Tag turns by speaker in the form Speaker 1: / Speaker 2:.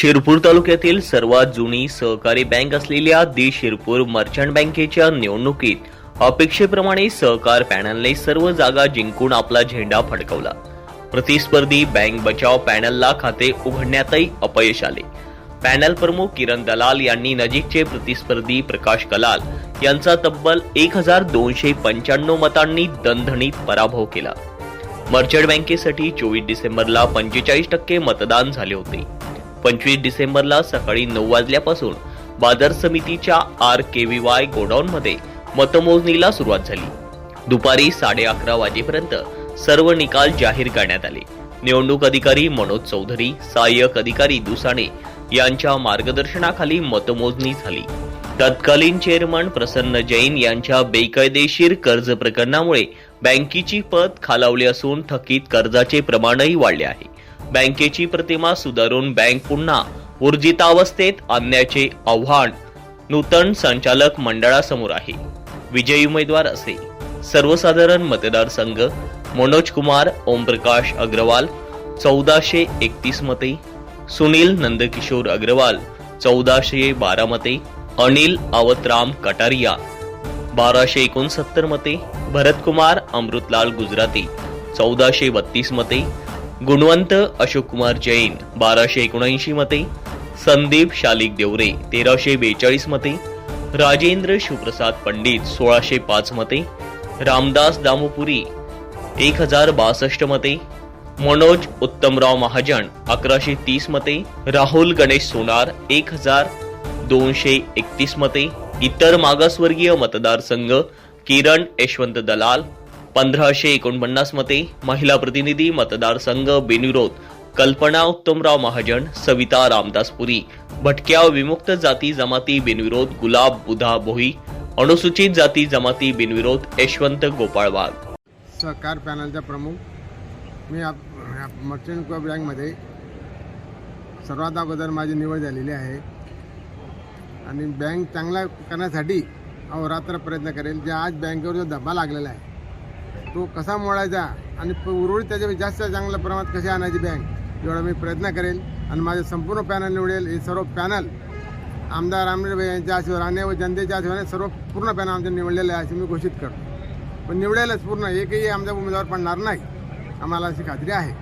Speaker 1: शिरपूर तालुक्यातील सर्वात जुनी सहकारी बँक असलेल्या दि शिरपूर मर्चंट बँकेच्या निवडणुकीत अपेक्षेप्रमाणे सहकार पॅनलने सर्व जागा जिंकून आपला झेंडा फडकवला. प्रतिस्पर्धी बँक बचाव पॅनलला खाते उघडण्यातही अपयश आले. पॅनल प्रमुख किरण दलाल यांनी नजीकचे प्रतिस्पर्धी प्रकाश कलाल यांचा तब्बल एक हजार दोनशे पंच्याण्णव मतांनी दणदणीत पराभव केला. मर्चंट बँकेसाठी चोवीस डिसेंबरला पंचेचाळीस टक्के मतदान झाले होते. पंचवीस डिसेंबरला सकाळी नऊ वाजल्यापासून बाजार समितीच्या आर के व्ही वाय गोडाऊनमध्ये मतमोजणीला सुरुवात झाली. दुपारी साडे अकरा वाजेपर्यंत सर्व निकाल जाहीर करण्यात आले. निवडणूक अधिकारी मनोज चौधरी सहाय्यक अधिकारी दुसाणे यांच्या मार्गदर्शनाखाली मतमोजणी झाली. तत्कालीन चेअरमन प्रसन्न जैन यांच्या बेकायदेशीर कर्ज प्रकरणामुळे बँकेची पत खालावली असून थकीत कर्जाचे प्रमाणही वाढले आहे. बँकेची प्रतिमा सुधारून बँक पुन्हा ऊर्जितावस्थेत आणण्याचे आव्हान. नूतन संचालक मंडळासमोर आहे. विजयी उमेदवार असे. सर्वसाधारण मतदारसंघ मनोज कुमार ओमप्रकाश अग्रवाल चौदाशे एकतीस मते. सुनील नंदकिशोर अग्रवाल चौदाशे बारा मते. अनिल आवतराम कटारिया बाराशे एकोणसत्तर मते. भरतकुमार अमृतलाल गुजराती चौदाशे बत्तीस मते. गुणवंत अशोक कुमार जैन बाराशे एकोणऐंशी मते संदीप शालिक देवरे तेराशे बेचाळीस मते राजेंद्र शिवप्रसाद पंडित सोळाशे पाच मते रामदास दामोपुरी एक हजार बासष्ट मते मनोज उत्तमराव महाजन अकराशे तीस मते राहुल गणेश सोनार एक हजार दोनशे एकतीस मते इतर मागासवर्गीय मतदारसंघ किरण यशवंत दलाल पंधराशे एकोणपन्नास मते महिला प्रतिनिधी मतदारसंघ बिनविरोध. कल्पना उत्तमराव महाजन सविता रामदास पुरी भटक्या विमुक्त जाती जमाती बिनविरोध गुलाब बुधा भोई अनुसूचित जाती जमाती बिनविरोध यशवंत गोपाळ वाघ
Speaker 2: सहकार पॅनलचा प्रमुख. मी आप मर्चंट क्लब बँकमध्ये सर्वात अगोदर माझी निवड झालेली आहे. आणि बँक चांगला करण्यासाठी अहोरात्र प्रयत्न करेल. जे आज बँकेवर जो धब्बा लागलेला आहे तो कसा मोडायचा आणि उर्वरित त्याच्या जास्त चांगल्या प्रमाणात कशी आणायची बँक एवढा मी प्रयत्न करेल आणि माझे संपूर्ण पॅनल निवडेल. हे सर्व पॅनल आमदार आमदार यांच्या आशीर्वादाने व जनतेच्या आशीर्वादाने सर्व पूर्ण पॅनल आमचे निवडलेले आहे असे मी घोषित करतो. पण निवडेलच पूर्ण एकही आमचा उमेदवार पडणार नाही आम्हाला अशी खात्री आहे.